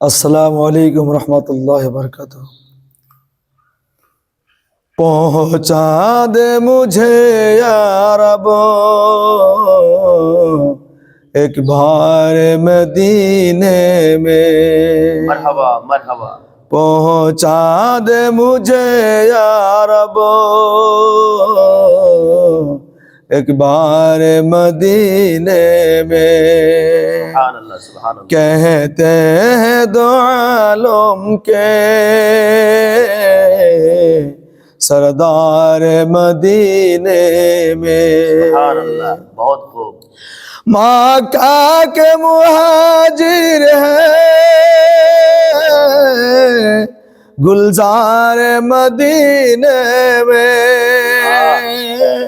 আসসালামু আলাইকুম রহমতুল্লাহ বরকত পৌঁছা দে মুঝে আরব এক ভার মদিনে মে। পৌঁছা দে মুঝে আরব ایک بار مدینے میں سبحان اللہ سبحان اللہ۔ کہتے ہیں دو عالم کے سردار مدینے میں۔ سبحان اللہ بہت خوب۔ مکہ کے مہاجر ہے گلزار مدینے کے مہاجر ہے گلزار میں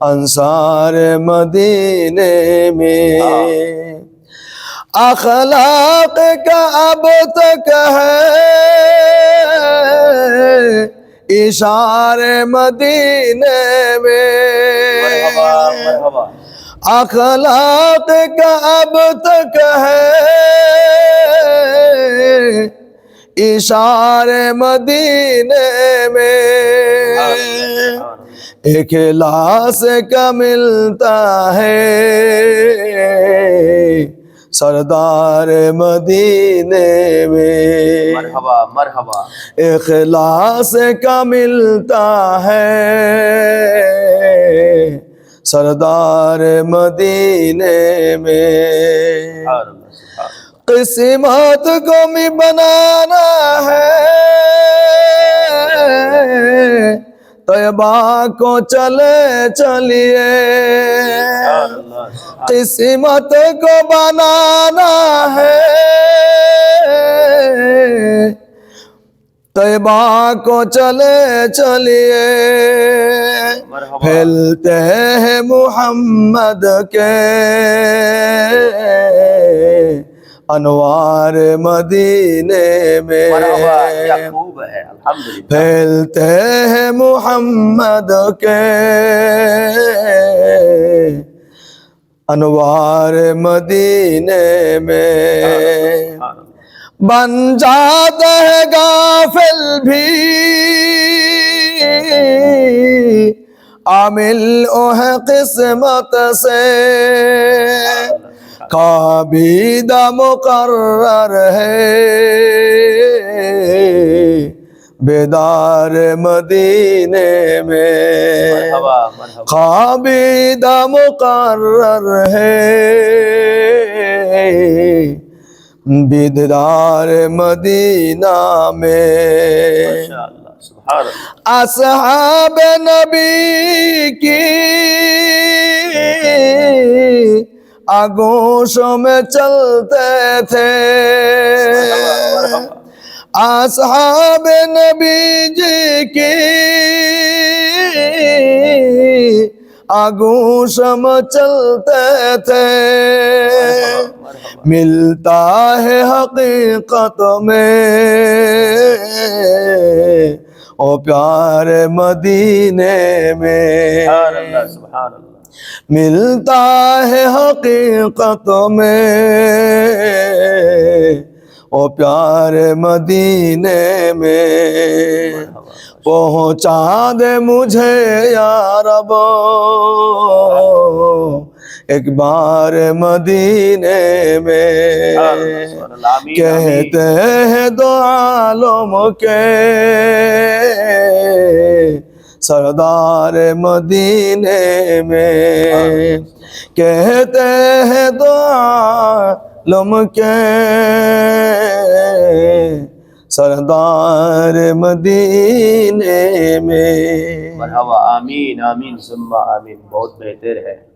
انصار مدینے میں اخلاق کا اب تک ہے اشارے مدینے مرحبا میں مرحبا اخلاق کا اب تک ہے اشارے مدینے میں اخلاص کا ملتا ہے۔ سردار مدینے میں مرحبا مرحبا۔ اخلاص کا ملتا ہے۔ سردار مدینے میں قسمت کو بھی بنانا ہے۔ طیبہ کو چلے چلیے۔ قسمت کو بنانا ہے۔ طیبہ کو چلے چلیے۔ پھیلتے ہیں محمد کے۔ انوار مدینے میں پھیلتے ہیں محمد کے۔ انوار مدینے میں بن جاتا ہے غافل بھی۔ عامل او ہے قسمت سے۔ قابیدہ مقرر ہے بیدار مدینے میں مرحبا مرحبا قابیدہ مقرر ہے بیدار مدینہ میں ماشاءاللہ سبحان اللہ اصحاب نبی کی آگوشوں میں چلتے تھے۔ اصحاب نبی جی کی آگوش میں چلتے تھے۔ ملتا ہے حقیقت میں۔ او پیار مدینے میں۔ سبحان اللہ سبحان اللہ۔ ملتا ہے حقیقت میں او پیار مدینے میں پہنچا دے مجھے یا رب ایک بار مدینے میں سبحان اللہ آمین آمین کہتے ہیں دو عالم کے سردار مدینے میں۔ کہتے ہیں دعا لم کے۔ سردار مدینے میں۔ مرحبا، آمین آمین، ثم آمین۔ بہت بہتر ہے۔